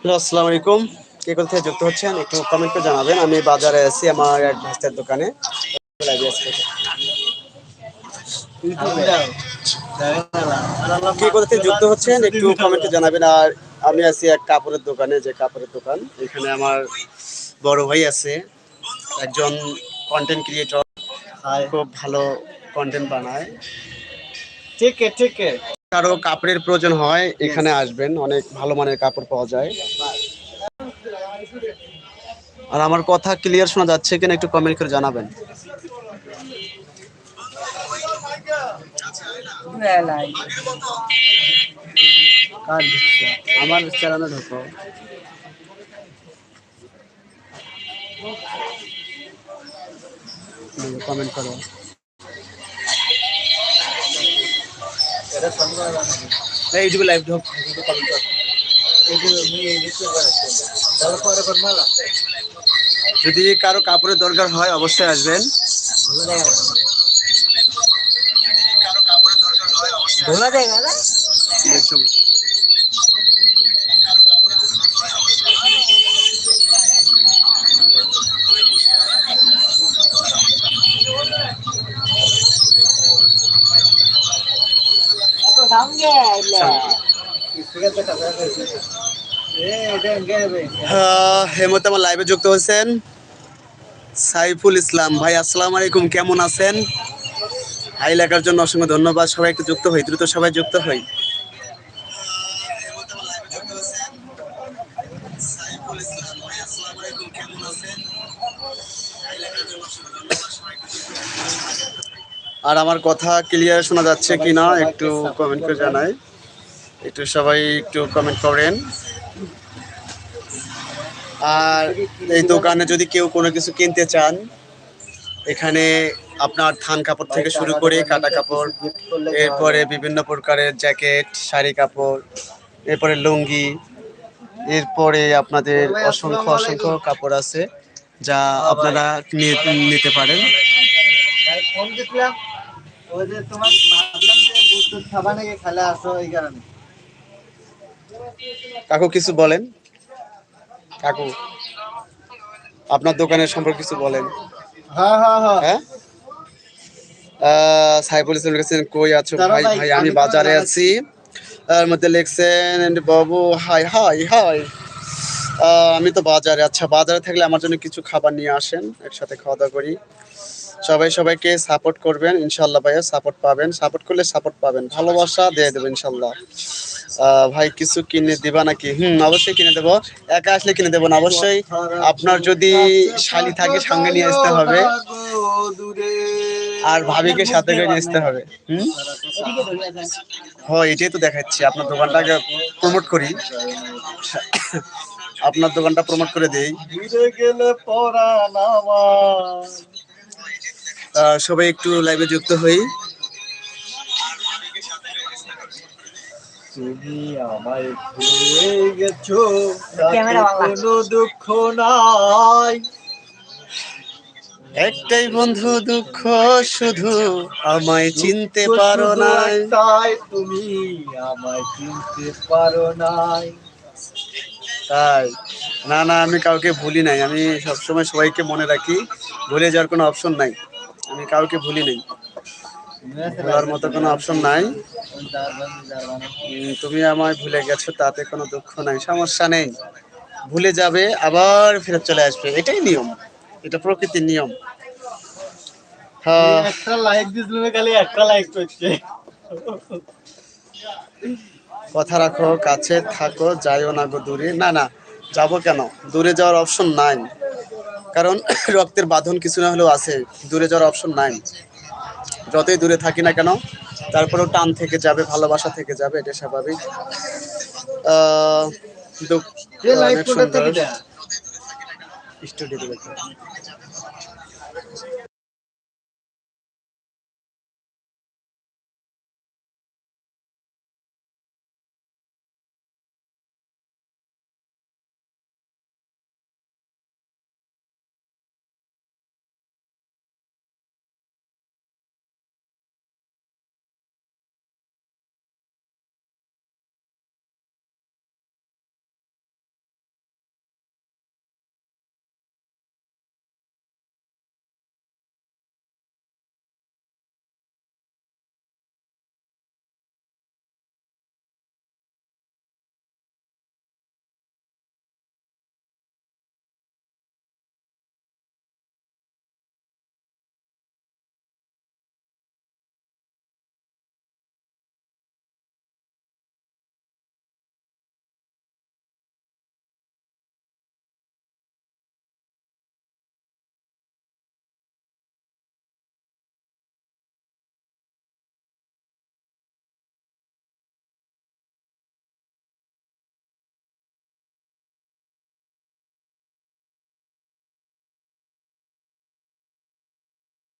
Hello, আসসালামু আলাইকুম। কে কোথা থেকে যুক্ত হচ্ছেন একটু কমেন্ট করে জানাবেন। আমি বাজারে আছি আমার এক ভাস্তার দোকানে। কে কোথা থেকে যুক্ত হচ্ছেন একটু কমেন্টে জানাবেন। আর আমি আছি এক কাপড়ের দোকানে, যে কাপড়ের দোকান। এখানে আমার বড় ভাই আছে, একজন কন্টেন্ট ক্রিয়েটর খুব ভালো কন্টেন্ট বানায়। ঠিক ঠিক কারও কাপড়ের প্রয়োজন হয়, এখানে আসবেন, অনেক ভালো মানের কাপড় পাওয়া যায়। আর আমার কথা ক্লিয়ার শোনা যাচ্ছে কিনা একটু কমেন্ট করে জানাবেন। আমার ঢুকো। কমেন্ট করো। এই ইউটিউবে লাইভ ঢোক কমেন্ট কর যদি কারো কাপড়ের দরকার হয় অবশ্যই আসবেন भोला जाएगा ना এই মুহূর্তে আমার লাইভে যুক্ত হয়েছেন। সাইফুল ইসলাম, ভাই, আসসালামু আলাইকুম, কেমন আছেন? হাই লেখার জন্য অসংখ্য ধন্যবাদ, সবাই একটু যুক্ত হই, দ্রুত সবাই যুক্ত হই। আর আমার কথা ক্লিয়ার শোনা যাচ্ছে কিনা একটু কমেন্ট করে জানাই। একটু সবাই একটু কমেন্ট করেন। আর এই দোকানে যদি কেউ কোনো কিছু কিনতে চান, এখানে আপনার থান কাপড় থেকে শুরু করে কাটা কাপড়, এরপরে বিভিন্ন প্রকারের জ্যাকেট শাড়ি কাপড়, এরপরে লুঙ্গি, এরপরে আপনাদের অসংখ্য অসংখ্য কাপড় আছে যা আপনারা নিতে পারেন। ওই যে তোমার ভাবলাম যে বুদ্ধ খাবা নাকি খেলা আসো এই কারণে। কাকু কিছু বলেন? কাকু আপনার দোকানের সম্পর্কে কিছু বলেন। হ্যাঁ হ্যাঁ হ্যাঁ। হ্যাঁ? সাইফুল ইসলাম লিখেছেন কই আছো? ভাই ভাই, আমি বাজারে আছি। তার মধ্যে লিখছেন বাবু হাই হাই হাই। আমি তো বাজারে আচ্ছা বাজারে থাকলে আমার জন্য কিছু খাবার নিয়ে আসেন একসাথে খাওয়া দাওয়া করি। সবাই সবাইকে সাপোর্ট করবেন ইনশাল্লাহ ভাইয়া সাপোর্ট পাবেন। সাপোর্ট করলে সাপোর্ট পাবেন। ভালোবাসা দিয়ে দেবেন ইনশাল্লাহ ভাই, কিছু কিনে দিবা নাকি? হুম, অবশ্যই কিনে দেবো। একা আসলে কিনে দেবো না। অবশ্যই আপনার যদি শালি থাকে, সঙ্গে নিয়ে আসতে হবে। আর ভাবিকে সাথে করে নিয়ে আসতে হবে। হুম? হয় এটাই তো দেখাচ্ছি। আপনার দোকানটাকে প্রমোট করি। আপনার দোকানটা প্রমোট করে দেই। গেলে সবাই একটু লাইভে যুক্ত হই। তুমি আমায় ভুলে গেছো। কোনো দুঃখ নাই। একটাই বন্ধু দুঃখ শুধু আমায় চিনতে পারো না তাই তুমি আমায় চিনতে পারো নাই। তাই না না আমি কাউকে ভুলি নাই। আমি সবসময় সবাইকে মনে রাখি ভুলে যাওয়ার কোনো অপশন নাই। আমি কাউকে ভুলি নাই। ভোলার মতো কোনো অপশন নাই। তুমি আমায় ভুলে গেছো তাতে কোনো দুঃখ নাই সমস্যা নেই। ভুলে যাবে আবার ফেরত চলে আসবে। এটাই নিয়ম। এটা প্রকৃতির নিয়ম। হ্যাঁ। কথা রাখো কাছে থাকো যাইও না গো দূরে। না না যাব কেন? দূরে যাওয়ার অপশন নাই। কারণ রক্তের বাঁধন কিছু না হলেও আছে। দূরে যাওয়ার অপশন নাই। যতই দূরে থাকি না কেন তারপরেও টান থেকে যাবে ভালোবাসা থেকে যাবে এটা স্বাভাবিক। আহ,